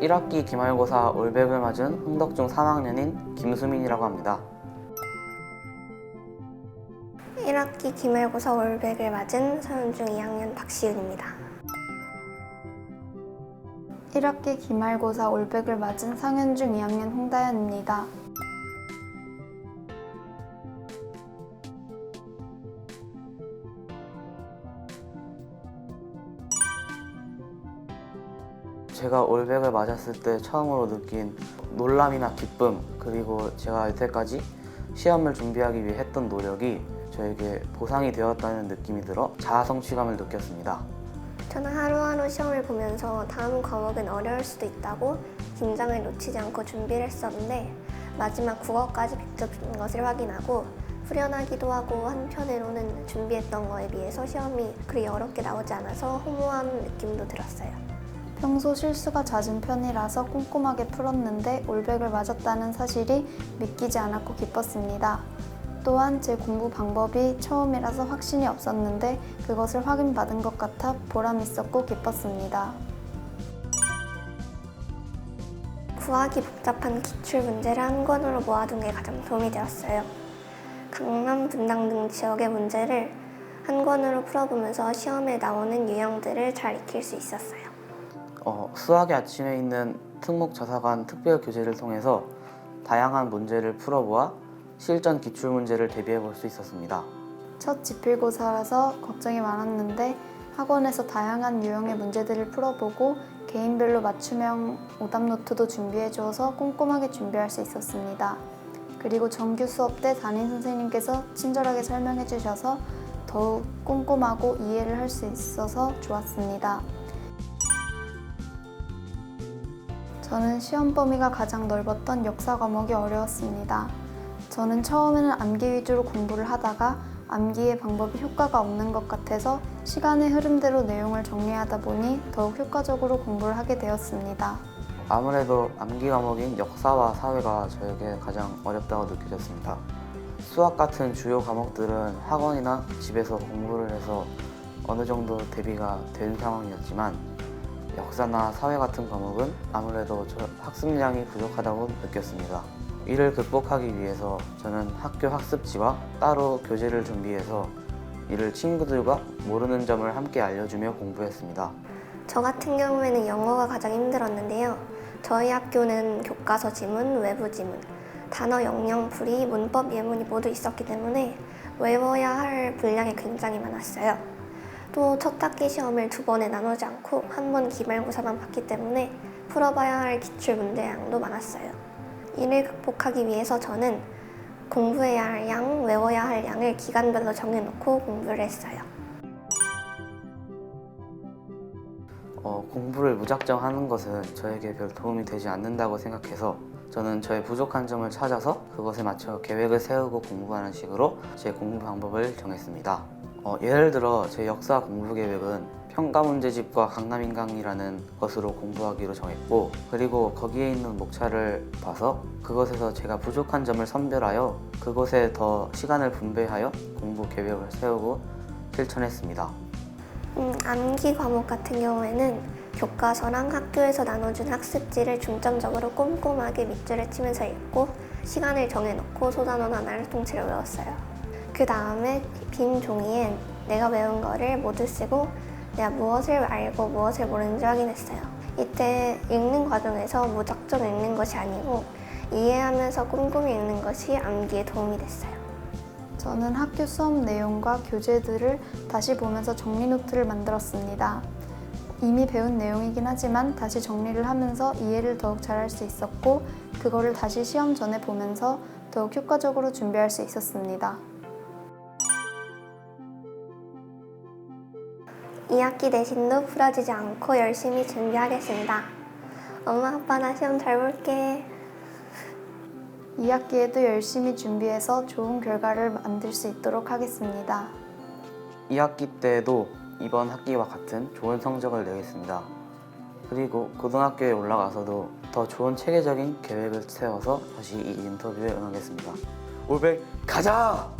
1학기 기말고사 올백을 맞은 흥덕중 3학년인 김수민이라고 합니다. 1학기 기말고사 올백을 맞은 서현중 2학년 박시은입니다. 1학기 기말고사 올백을 맞은 상현중 2학년 홍다연입니다. 제가 올백을 맞았을 때 처음으로 느낀 놀람이나 기쁨 그리고 제가 여태까지 시험을 준비하기 위해 했던 노력이 저에게 보상이 되었다는 느낌이 들어 자아 성취감을 느꼈습니다. 저는 하루하루 시험을 보면서 다음 과목은 어려울 수도 있다고 긴장을 놓치지 않고 준비를 했었는데 마지막 국어까지 100점 준 것을 확인하고 후련하기도 하고 한편으로는 준비했던 거에 비해서 시험이 그리 어렵게 나오지 않아서 허무한 느낌도 들었어요. 평소 실수가 잦은 편이라서 꼼꼼하게 풀었는데 올백을 맞았다는 사실이 믿기지 않았고 기뻤습니다. 또한 제 공부 방법이 처음이라서 확신이 없었는데 그것을 확인받은 것 같아 보람 있었고 기뻤습니다. 구하기 복잡한 기출 문제를 한 권으로 모아둔 게 가장 도움이 되었어요. 강남, 분당 등 지역의 문제를 한 권으로 풀어보면서 시험에 나오는 유형들을 잘 익힐 수 있었어요. 어, 수학의 아침에 있는 특목 자사관 특별 교재를 통해서 다양한 문제를 풀어보아 실전 기출 문제를 대비해 볼 수 있었습니다. 첫 지필고사라서 걱정이 많았는데 학원에서 다양한 유형의 문제들을 풀어보고 개인별로 맞춤형 오답 노트도 준비해 주어서 꼼꼼하게 준비할 수 있었습니다. 그리고 정규 수업 때 담임 선생님께서 친절하게 설명해 주셔서 더욱 꼼꼼하고 이해를 할 수 있어서 좋았습니다. 저는 시험 범위가 가장 넓었던 역사 과목이 어려웠습니다. 저는 처음에는 암기 위주로 공부를 하다가 암기의 방법이 효과가 없는 것 같아서 시간의 흐름대로 내용을 정리하다 보니 더욱 효과적으로 공부를 하게 되었습니다. 아무래도 암기 과목인 역사와 사회가 저에게 가장 어렵다고 느껴졌습니다. 수학 같은 주요 과목들은 학원이나 집에서 공부를 해서 어느 정도 대비가 된 상황이었지만 역사나 사회 같은 과목은 아무래도 저 학습량이 부족하다고 느꼈습니다. 이를 극복하기 위해서 저는 학교 학습지와 따로 교재를 준비해서 이를 친구들과 모르는 점을 함께 알려주며 공부했습니다. 저 같은 경우에는 영어가 가장 힘들었는데요. 저희 학교는 교과서 지문, 외부 지문, 단어 영영, 풀이, 문법 예문이 모두 있었기 때문에 외워야 할 분량이 굉장히 많았어요. 또 첫 학기 시험을 두 번에 나누지 않고 한 번 기말고사만 봤기 때문에 풀어봐야 할 기출 문제량도 많았어요. 이를 극복하기 위해서 저는 공부해야 할 양, 외워야 할 양을 기간별로 정해놓고 공부를 했어요. 어, 공부를 무작정 하는 것은 저에게 별 도움이 되지 않는다고 생각해서 저는 저의 부족한 점을 찾아서 그것에 맞춰 계획을 세우고 공부하는 식으로 제 공부 방법을 정했습니다. 어, 예를 들어 제 역사 공부 계획은 평가 문제집과 강남인강이라는 것으로 공부하기로 정했고 그리고 거기에 있는 목차를 봐서 그것에서 제가 부족한 점을 선별하여 그곳에 더 시간을 분배하여 공부 계획을 세우고 실천했습니다. 음, 암기 과목 같은 경우에는 교과서랑 학교에서 나눠준 학습지를 중점적으로 꼼꼼하게 밑줄을 치면서 읽고 시간을 정해놓고 소단원 하나를 통째로 외웠어요. 그 다음에 빈 종이엔 내가 외운 거를 모두 쓰고 내가 무엇을 알고 무엇을 모르는지 확인했어요. 이때 읽는 과정에서 무작정 읽는 것이 아니고 이해하면서 꼼꼼히 읽는 것이 암기에 도움이 됐어요. 저는 학교 수업 내용과 교재들을 다시 보면서 정리 노트를 만들었습니다. 이미 배운 내용이긴 하지만 다시 정리를 하면서 이해를 더욱 잘할 수 있었고 그거를 다시 시험 전에 보면서 더욱 효과적으로 준비할 수 있었습니다. 2학기 내신도 풀어지지 않고 열심히 준비하겠습니다. 엄마 아빠 나 시험 잘 볼게. 2학기에도 열심히 준비해서 좋은 결과를 만들 수 있도록 하겠습니다. 2학기 때도 이번 학기와 같은 좋은 성적을 내겠습니다. 그리고 고등학교에 올라가서도 더 좋은 체계적인 계획을 세워서 다시 이 인터뷰에 응하겠습니다. 올백 가자!